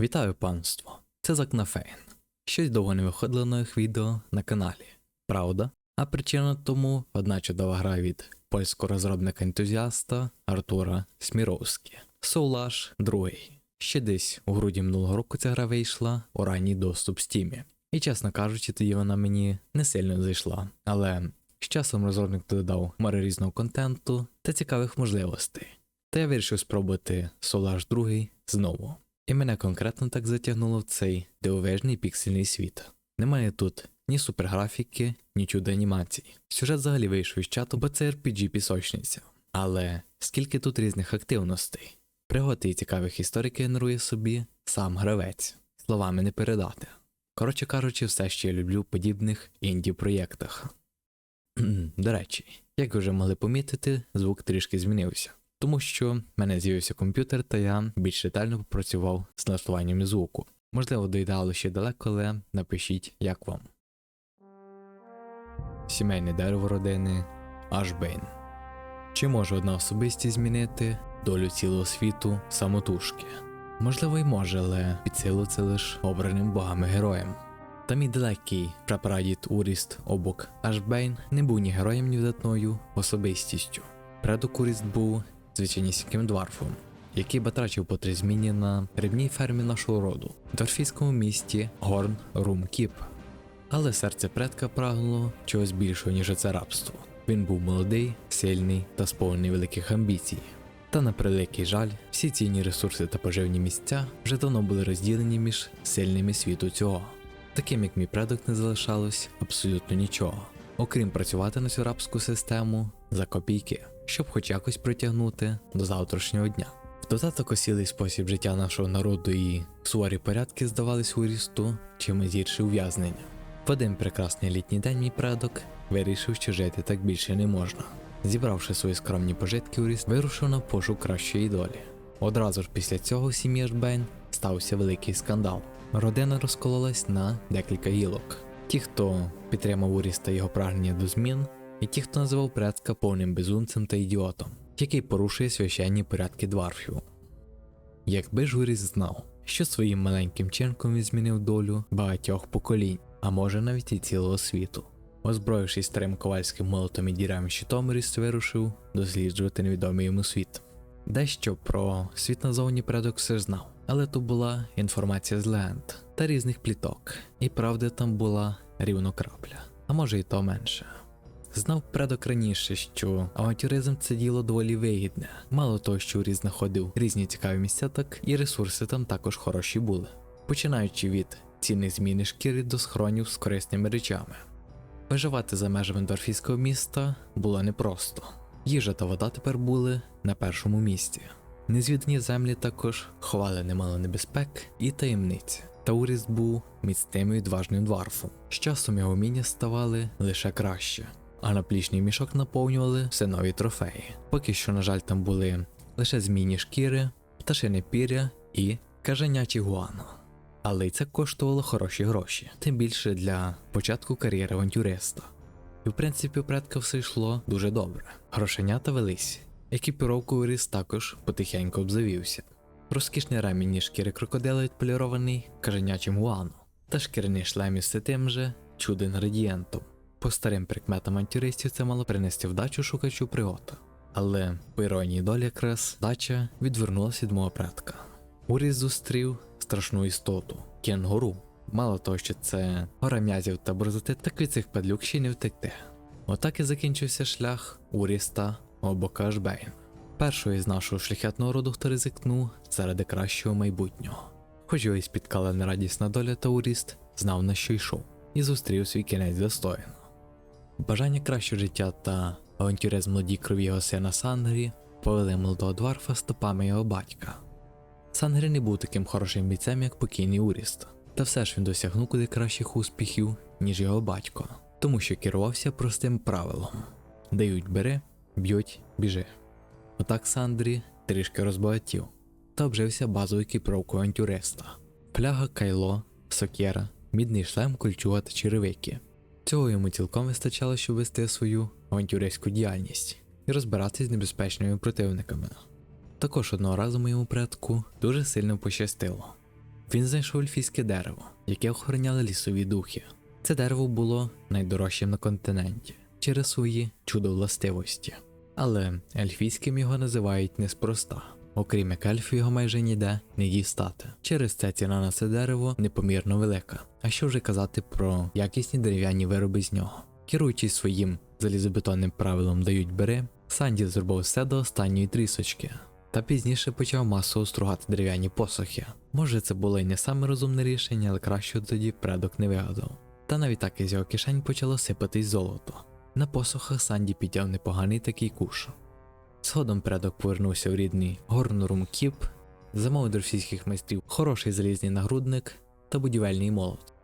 Вітаю панство! Це Закнафейн. Щось довго не виходило нових відео на каналі. Правда? А причина тому одна чудова гра від польського розробника ентузіаста Артура Сміровські. Соулаш 2. Ще десь у грудні минулого року ця гра вийшла у ранній доступ Стімі. І чесно кажучи, тоді вона мені не сильно зайшла. Але з часом розробник додав море різного контенту та цікавих можливостей. Та я вирішив спробувати Solar 2 знову. І мене конкретно так затягнуло в цей дивовижний піксельний світ. Немає тут ні суперграфіки, ні чудо анімацій. Сюжет взагалі вийшов із чату, бо це RPG пісочниця. Але скільки тут різних активностей, пригод і цікавих історій генерує собі сам гравець, словами не передати. Коротше кажучи, все, що я люблю подібних інді проєктах. До речі, як ви вже могли помітити, звук трішки змінився тому що в мене з'явився комп'ютер, та я більш ретельно попрацював з налаштуваннями звуку. Можливо, до ідеалу ще далеко, але напишіть, як вам. Сімейне дерево родини Ашбейн. Чи може одна особистість змінити долю цілого світу самотужки? Можливо, й може, але під силу це лише обраним богами героям. Та мій далекий прапрадід Уріст обок Ашбейн не був ні героєм, ні видатною особистістю. Предок Уріст був звичайнісіньким дварфом, який батрачив по три зміні на рибній фермі нашого роду, в дворфійському місті Горн Рум Кіп. Але серце предка прагнуло чогось більшого, ніж це рабство. Він був молодий, сильний та сповнений великих амбіцій. Та на превеликий жаль, всі цінні ресурси та поживні місця вже давно були розділені між сильними світу цього. Таким як мій предок не залишалось абсолютно нічого, окрім працювати на цю рабську систему за копійки щоб хоч якось притягнути до завтрашнього дня. В додаток осілий спосіб життя нашого народу і суворі порядки здавались у рісту чимось гірше ув'язнення. В один прекрасний літній день мій предок вирішив, що жити так більше не можна. Зібравши свої скромні пожитки у ріст, вирушив на пошук кращої долі. Одразу ж після цього в сім'ї Ашбейн стався великий скандал. Родина розкололась на декілька гілок. Ті, хто підтримав Уріс та його прагнення до змін, і ті, хто називав предка повним безумцем та ідіотом, який порушує священні порядки дварфів. Якби ж Гуріс знав, що своїм маленьким чинком він змінив долю багатьох поколінь, а може навіть і цілого світу. Озброївшись старим ковальським молотом і дірами щитом, Ріс вирушив досліджувати невідомий йому світ. Дещо про світ назовні предок все знав, але то була інформація з легенд та різних пліток, і правди там була рівно крапля, а може і то менше. Знав предок раніше, що авантюризм це діло доволі вигідне. Мало того, що Урі знаходив різні цікаві місця, так і ресурси там також хороші були, починаючи від цінних зміни шкіри до схронів з корисними речами. Виживати за межами Дорфійського міста було непросто. Їжа та вода тепер були на першому місці. Незвідані землі також ховали немало небезпек і таємниць. Тауріс був міцним і відважним дварфом. З часом його вміння ставали лише краще а наплічний мішок наповнювали все нові трофеї. Поки що, на жаль, там були лише змійні шкіри, пташине пір'я і кажанячі гуано. Але й це коштувало хороші гроші, тим більше для початку кар'єри авантюриста. І в принципі, у предка все йшло дуже добре. Грошенята велись. Екіпіровку ріс також потихеньку обзавівся. Розкішний ремінь шкіри крокодила відполірований кажанячим гуану, та шкіряний шлем із тим же чудо градієнтом. По старим прикметам антюристів це мало принести вдачу шукачу пригод. Але по іронії долі якраз дача відвернулася від мого предка. Уріс зустрів страшну істоту кенгуру. Мало того, що це гора м'язів та борзоти, так від цих падлюк ще й не втекти. Отак і закінчився шлях Уріста обока Ашбейн. Першої з нашого шляхетного роду, хто ризикнув заради кращого майбутнього. Хоч його і спіткала нерадісна доля, та Уріст знав на що йшов, і зустрів свій кінець достойно. Бажання кращого життя та авантюризм молодій крові його сина Сангрі повели молодого дварфа стопами його батька. Сангрі не був таким хорошим бійцем, як покійний Уріст, та все ж він досягнув куди кращих успіхів, ніж його батько, тому що керувався простим правилом: дають бери, б'ють, біжи. Отак Сандрі трішки розбагатів та обжився базовою екіпровкою авантюриста. пляга, кайло, сокєра, мідний шлем, кульчуга та черевики. Цього йому цілком вистачало, щоб вести свою авантюристську діяльність і розбиратись з небезпечними противниками. Також одного разу моєму предку дуже сильно пощастило. Він знайшов ельфійське дерево, яке охороняли лісові духи. Це дерево було найдорожчим на континенті через свої чудовластивості. Але ельфійським його називають неспроста. Окрім як ельфів його майже ніде не дістати. Через це ціна на це дерево непомірно велика. А що вже казати про якісні дерев'яні вироби з нього? Керуючись своїм залізобетонним правилом дають бери, Санді зробив все до останньої трісочки. Та пізніше почав масово стругати дерев'яні посохи. Може, це було й не саме розумне рішення, але краще тоді предок не вигадав. Та навіть так із його кишень почало сипатись золото. На посохах Санді підняв непоганий такий куш. Згодом предок повернувся в рідний Горнорум Кіп, замовив до російських майстрів хороший залізний нагрудник та будівельний молот.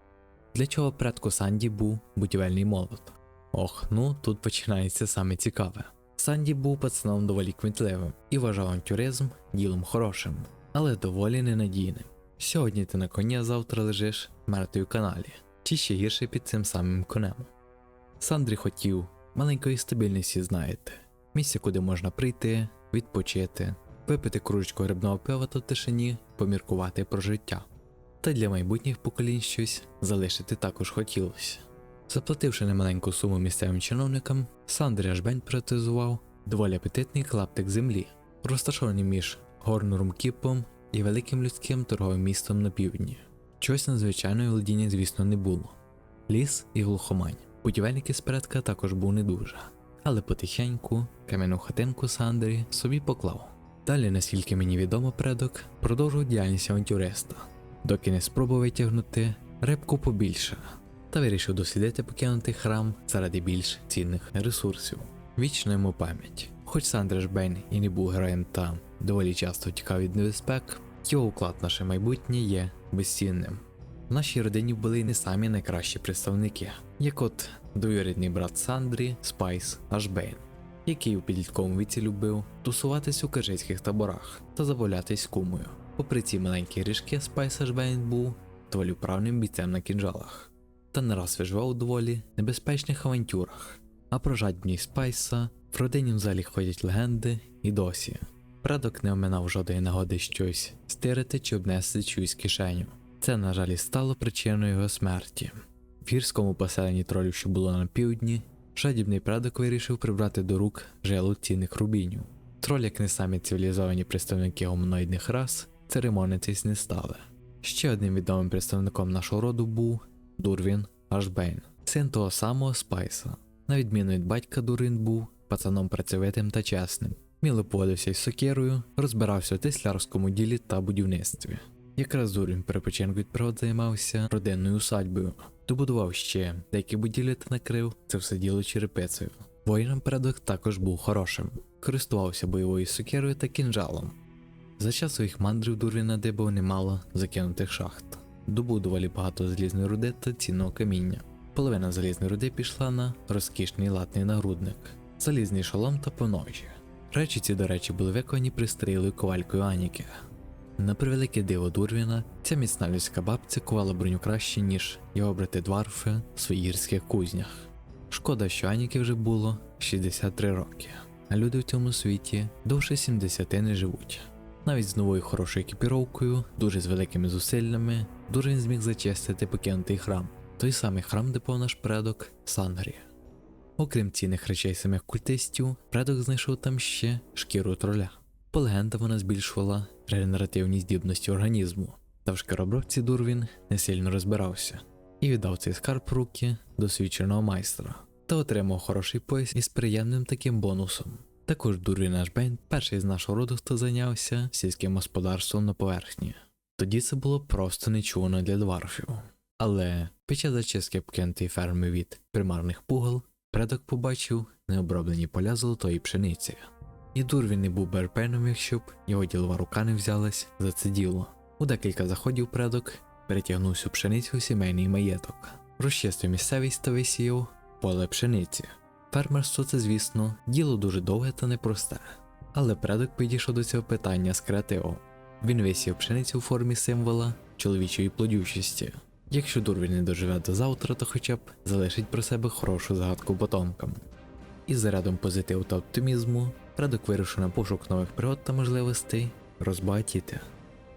Для чого предку Санді був будівельний молот? Ох, ну тут починається саме цікаве. Санді був пацаном доволі кмітливим і вважав авантюризм ділом хорошим, але доволі ненадійним. Сьогодні ти на коні, а завтра лежиш мертвий в каналі, чи ще гірше під цим самим конем. Сандрі хотів маленької стабільності, знаєте, місця, куди можна прийти, відпочити, випити кружечку грибного пива та в тишині, поміркувати про життя. Та для майбутніх поколінь щось залишити також хотілося. Заплативши немаленьку суму місцевим чиновникам, Сандрі Ашбень приватизував доволі апетитний клаптик землі, розташований між Горнуром Кіпом і великим людським торговим містом на півдні. Чогось надзвичайної володіння, звісно, не було. Ліс і глухомань. Будівельники спередка також був не дуже, але потихеньку кам'яну хатинку Сандрі собі поклав. Далі, наскільки мені відомо, предок продовжував діяльність авантюриста, доки не спробував витягнути рибку побільше, та вирішив дослідити покинутий храм заради більш цінних ресурсів. Вічна йому пам'ять. Хоч Сандреш Бейн і не був героєм та доволі часто тікав від небезпек, його уклад в наше майбутнє є безцінним. В нашій родині були не самі найкращі представники, як от двоюрідний брат Сандрі Спайс Ашбейн, який у підлітковому віці любив тусуватись у кажицьких таборах та забавлятись кумою. Попри ці маленькі грішки, Спайс Ашбейн був доволі вправним бійцем на кінжалах, та не раз виживав у доволі небезпечних авантюрах. А про жадібність Спайса в родині взагалі ходять легенди і досі. Предок не оминав жодної нагоди щось стирити чи обнести чиюсь кишеню. Це, на жаль, стало причиною його смерті. В гірському поселенні тролів, що було на півдні, жадібний предок вирішив прибрати до рук жилу цінних рубінів. Тролі, як не самі цивілізовані представники гуманоїдних рас, церемонитись не стали. Ще одним відомим представником нашого роду був Дурвін Ашбейн, син того самого Спайса. На відміну від батька Дурин був пацаном працьовитим та чесним. Міло поводився із сокирою, розбирався у теслярському ділі та будівництві. Якраз Дурін перепочинку від пригод займався родинною усадьбою, добудував ще деякі будівлі та накрив це все діло черепицею. Воїном предок також був хорошим, користувався бойовою сокирою та кінжалом. За час своїх мандрів Дурін надибав немало закинутих шахт, добув доволі багато залізної руди та цінного каміння. Половина залізної руди пішла на розкішний латний нагрудник, залізний шолом та поножі. Речі ці, до речі, були виконані пристрілою ковалькою Аніки. На превелике диво Дурвіна, ця міцна людська бабця кувала броню краще, ніж його брати дварфи в своїх гірських кузнях. Шкода, що Аніки вже було 63 роки, а люди в цьому світі довше 70 не живуть. Навіть з новою хорошою екіпіровкою, дуже з великими зусиллями, Дурвін зміг зачистити покинутий храм, той самий храм, де був наш предок Сангрі. Окрім цінних речей самих культистів, предок знайшов там ще шкіру троля. По легендам вона збільшувала регенеративні здібності організму, та в шкаробробці Дурвін не сильно розбирався і віддав цей скарб руки досвідченого майстра та отримав хороший пояс із приємним таким бонусом. Також Дурвін Ашбейн перший з нашого роду, хто зайнявся сільським господарством на поверхні. Тоді це було просто нечувано для дварфів. Але під час зачистки покинутої ферми від примарних пугал предок побачив необроблені поля золотої пшениці. І Дурвін не був берпеном, якщо б його ділова рука не взялась за це діло. У декілька заходів предок перетягнув всю пшеницю сімейний маєток, розчистив місцевість та висіяв поле пшениці. Фермерство це, звісно, діло дуже довге та непросте. Але предок підійшов до цього питання з креативом. Він висів пшеницю у формі символа чоловічої плодючості. Якщо Дурвін не доживе до завтра, то хоча б залишить про себе хорошу загадку потомкам. Із зарядом позитиву та оптимізму предок вирушив на пошук нових пригод та можливостей розбагатіти.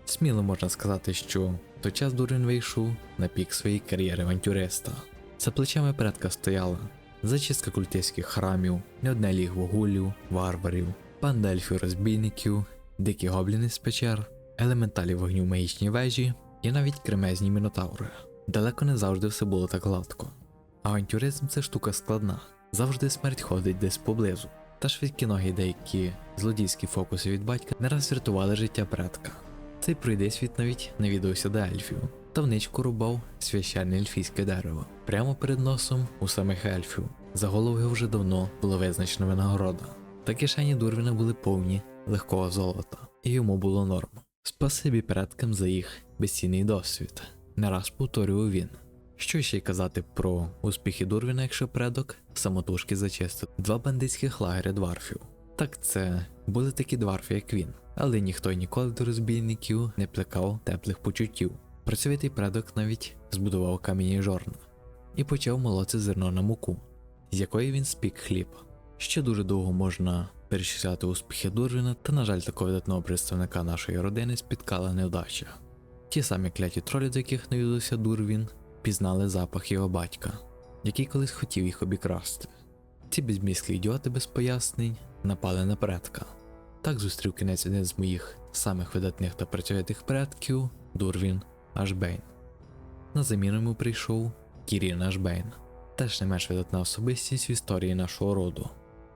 Сміло можна сказати, що в той час Дурин вийшов на пік своєї кар'єри авантюриста. За плечами предка стояла зачистка культистських храмів, не одне лігво гулів, варварів, банда ельфів розбійників, дикі гобліни з печер, елементалі вогню в магічній вежі і навіть кремезні мінотаври. Далеко не завжди все було так гладко. Авантюризм це штука складна, завжди смерть ходить десь поблизу. Та швидкі ноги й деякі злодійські фокуси від батька не раз врятували життя предка. Цей пройде світ навіть навідався до ельфів. Тавничку рубав священне ельфійське дерево. Прямо перед носом у самих ельфів. За голову вже давно була визначена винагорода. Та кишені Дурвіна були повні легкого золота, і йому було норм. Спасибі предкам за їх безцінний досвід. Не раз повторював він. Що ще й казати про успіхи Дурвіна, якщо предок самотужки зачистив два бандитських лагеря дварфів. Так це були такі дварфи, як він, але ніхто й ніколи до розбійників не плекав теплих почуттів. Працьовитий предок навіть збудував камінні жорна і почав молоти зерно на муку, з якої він спік хліб. Ще дуже довго можна перечисляти успіхи Дурвіна, та, на жаль, такого видатного представника нашої родини спіткала невдача. Ті самі кляті тролі, до яких навідався Дурвін, пізнали запах його батька, який колись хотів їх обікрасти. Ці безмізклі ідіоти без пояснень напали на предка. Так зустрів кінець один з моїх самих видатних та працьовитих предків Дурвін Ашбейн. На заміну йому прийшов Кірін Ашбейн, теж не менш видатна особистість в історії нашого роду.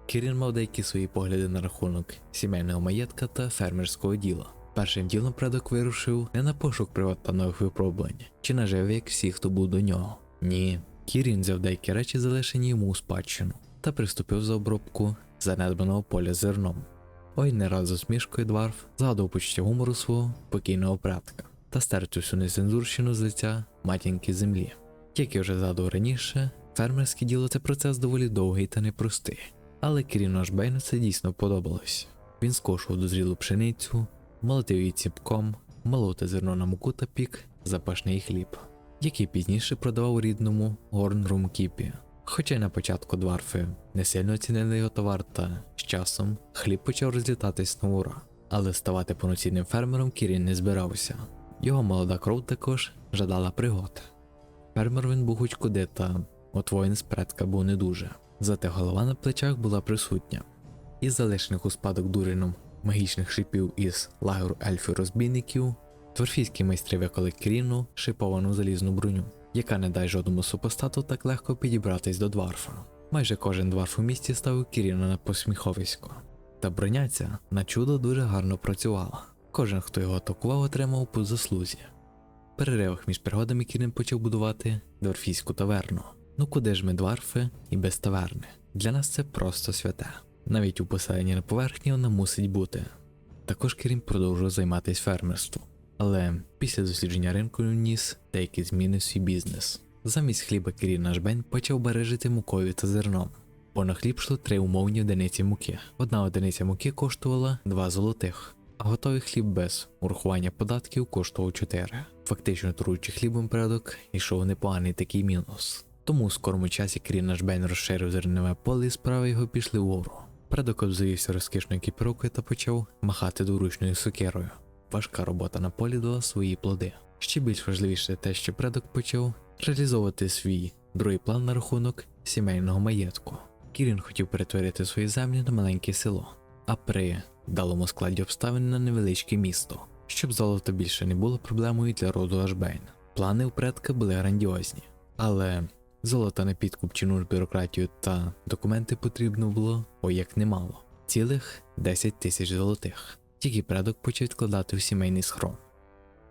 Кірін мав деякі свої погляди на рахунок сімейного маєтка та фермерського діла. Першим ділом предок вирушив не на пошук приват та нових випробувань, чи нажив як всі, хто був до нього. Ні, Кірін взяв деякі речі, залишені йому у спадщину, та приступив за обробку занедбаного поля зерном. Ой, не раз з усмішкою Дварф згадував почуття гумору свого покійного предка та стерти всю нецензурщину з лиця матінки землі. Як я вже згадував раніше, фермерське діло це процес доволі довгий та непростий. Але Кіріну Ашбейну це дійсно подобалось. Він скошував дозрілу пшеницю, молотив її ціпком, молоти зерно на муку та пік, запашний хліб, який пізніше продавав рідному Горнрум Кіпі. Хоча й на початку дварфи не сильно оцінили його товар, та з часом хліб почав розлітатись на ура. Але ставати повноцінним фермером Кірін не збирався. Його молода кров також жадала пригод. Фермер він був хоч куди, та от воїн з предка був не дуже. Зате голова на плечах була присутня. Із залишених у спадок дурином магічних шипів із лагеру ельфів розбійників, творфійські майстри виколи Кіріну шиповану залізну броню, яка не дай жодному супостату так легко підібратись до дварфа. Майже кожен дварф у місті ставив Кіріна на посміховисько. Та броня ця на чудо дуже гарно працювала. Кожен, хто його атакував, отримав по заслузі. В переривах між пригодами Кірін почав будувати дворфійську таверну. Ну куди ж ми дварфи і без таверни? Для нас це просто святе. Навіть у поселенні на поверхні вона мусить бути. Також Кірін продовжував займатися фермерством. Але після дослідження ринку вніс деякі зміни в свій бізнес. Замість хліба Кірін Ашбень почав бережити мукою та зерном. Бо на хліб йшло три умовні одиниці муки. Одна одиниця муки коштувала 2 золотих, а готовий хліб без урахування податків коштував 4. Фактично торгуючи хлібом предок, йшов непоганий такий мінус. Тому у скорому часі Крін Ашбейн розширив зернове поле і справи його пішли вгору. Предок обзавівся розкішною екіпіровкою та почав махати дворучною сокирою. Важка робота на полі дала свої плоди. Ще більш важливіше те, що предок почав реалізовувати свій другий план на рахунок сімейного маєтку. Кірін хотів перетворити свої землі на маленьке село, а при вдалому складі обставин на невеличке місто, щоб золото більше не було проблемою для роду Ашбейн. Плани у предка були грандіозні, але золота на підкуп чи нуж бюрократію та документи потрібно було ой як немало цілих 10 тисяч золотих, які предок почав відкладати в сімейний схрон.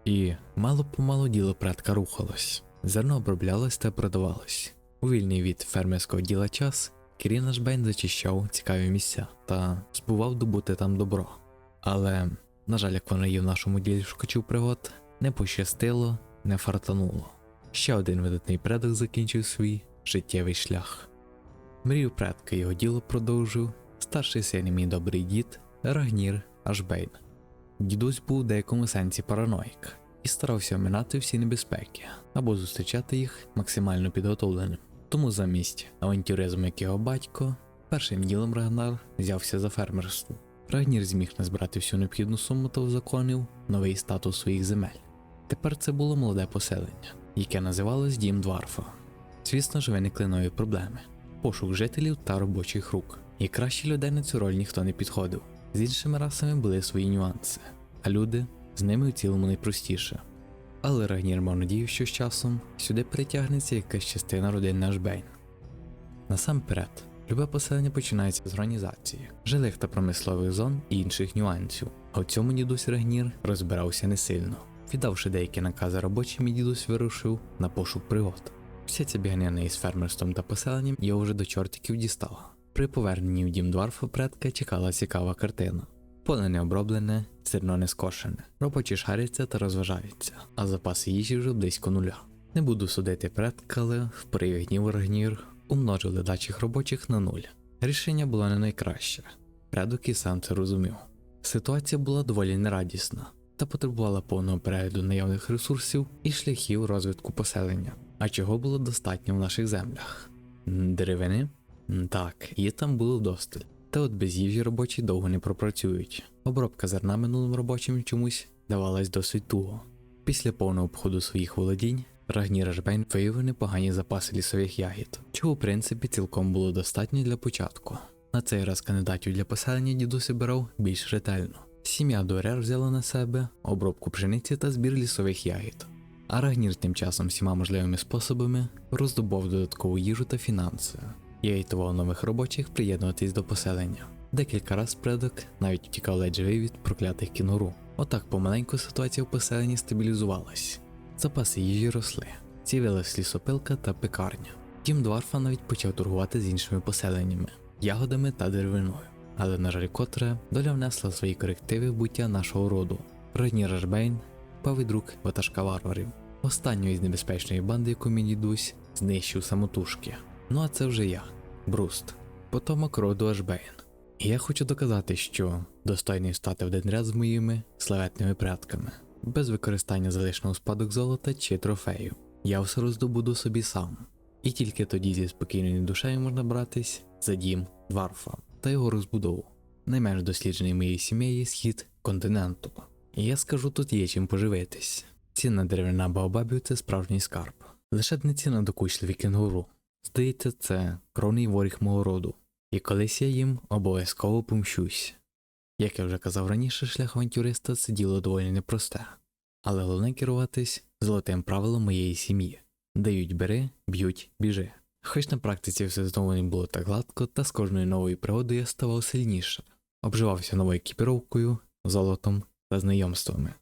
І мало помалу діло предка рухалось. Зерно оброблялось та продавалось. У вільний від фермерського діла час Кірін Ашбейн зачищав цікаві місця та збував добути там добро. Але, на жаль, як воно є в нашому ділі шукачів пригод, не пощастило, не фартануло. Ще один видатний предок закінчив свій життєвий шлях. Мрію предка його діло продовжив старший син і мій добрий дід Рагнір Ашбейн. Дідусь був в деякому сенсі параноїк і старався оминати всі небезпеки або зустрічати їх максимально підготовленим. Тому замість авантюризму, як його батько, першим ділом Рагнар взявся за фермерство. Рагнір зміг назбирати всю необхідну суму та узаконив новий статус своїх земель. Тепер це було молоде поселення, яке називалось Дім Дварфа. Звісно ж, виникли нові проблеми: пошук жителів та робочих рук. І краще людей на цю роль ніхто не підходив. З іншими расами були свої нюанси, а люди з ними у цілому найпростіше. Але Рагнір мав надію, що з часом сюди притягнеться якась частина родини Ашбейн. Насамперед, любе поселення починається з організації, жилих та промислових зон і інших нюансів. А у цьому дідусь Рагнір розбирався не сильно. Віддавши деякі накази робочим, дідусь вирушив на пошук пригод. Вся ця біганина із фермерством та поселенням його вже до чортиків дістала. При поверненні в дім дворфа предка чекала цікава картина. Поле не оброблене, зерно не скошене. Робочі шаряться та розважаються, а запаси їжі вже близько нуля. Не буду судити предка, але в пориві гніву Рагнір умножили дачих робочих на нуль. Рішення було не найкраще. Предок і сам це розумів. Ситуація була доволі нерадісна та потребувала повного перегляду наявних ресурсів і шляхів розвитку поселення. А чого було достатньо в наших землях? Деревини? Так, її там було вдосталь. Та от без їжі робочі довго не пропрацюють. Обробка зерна минулим робочим чомусь давалась досить туго. Після повного обходу своїх володінь Рагнір Ашбейн виявив непогані запаси лісових ягід, чого в принципі цілком було достатньо для початку. На цей раз кандидатів для поселення дідусь обирав більш ретельно. Сім'я Дорер взяла на себе обробку пшениці та збір лісових ягід. А Рагнір тим часом всіма можливими способами роздобув додаткову їжу та фінанси. Я агітував нових робочих приєднуватись до поселення. Декілька раз предок навіть втікав ледь живий від проклятих кінгуру. Отак помаленьку ситуація в поселенні стабілізувалась. Запаси їжі росли, з'явилась лісопилка та пекарня. Дім Дварфа навіть почав торгувати з іншими поселеннями, ягодами та деревиною. Але, на жаль, котре доля внесла свої корективи в буття нашого роду. Рагнір Рашбейн пав від рук ватажка варварів. Останньої з небезпечної банди, яку мій дідусь, знищив самотужки. Ну а це вже я, Бруст, потомок роду Ашбейн. І я хочу доказати, що достойний стати в один ряд з моїми славетними предками, без використання залишного спадок золота чи трофею. Я все роздобуду собі сам. І тільки тоді зі спокійною душею можна братись за дім Дварфа та його розбудову. Найменш досліджений моєї сім'ї схід континенту. І я скажу, тут є чим поживитись. Ціна деревина Баобабів це справжній скарб. Лише б не ціна докучливі кенгуру. Здається, це кровний воріг мого роду. І колись я їм обов'язково помщусь. Як я вже казав раніше, шлях авантюриста це діло доволі непросте, але головне керуватись золотим правилом моєї сім'ї. Дають бери, б'ють, біжи. Хоч на практиці все знову не було так гладко, та з кожною новою пригодою я ставав сильніше, обживався новою екіпіровкою, золотом та знайомствами.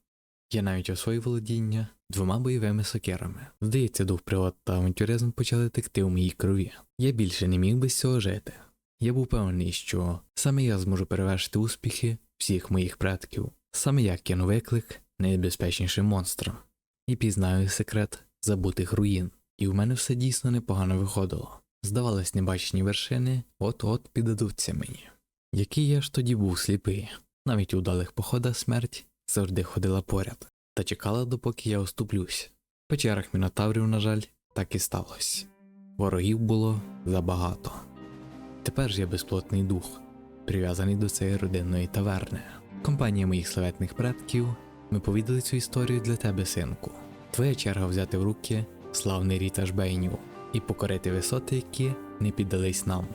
Я навіть освоїв володіння двома бойовими сокерами. Здається, дух пригод та авантюризм почали текти у моїй крові. Я більше не міг без цього жити. Я був певний, що саме я зможу перевершити успіхи всіх моїх предків, саме я кину виклик найбезпечнішим монстрам і пізнаю секрет забутих руїн. І в мене все дійсно непогано виходило. Здавалось, небачені вершини от-от піддадуться мені. Який я ж тоді був сліпий, навіть у далих походах смерть завжди ходила поряд та чекала, допоки я оступлюсь. В печерах мінотаврів, на жаль, так і сталося. Ворогів було забагато. Тепер ж я безплотний дух, прив'язаний до цієї родинної таверни. Компанія моїх славетних предків, ми повідали цю історію для тебе, синку. Твоя черга взяти в руки славний рід Ашбейнів і покорити висоти, які не піддались нам.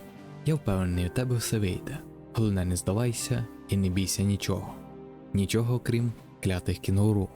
Я впевнений, у тебе все вийде. Головне, не здавайся і не бійся нічого. Нічого, крім клятих кінгуру.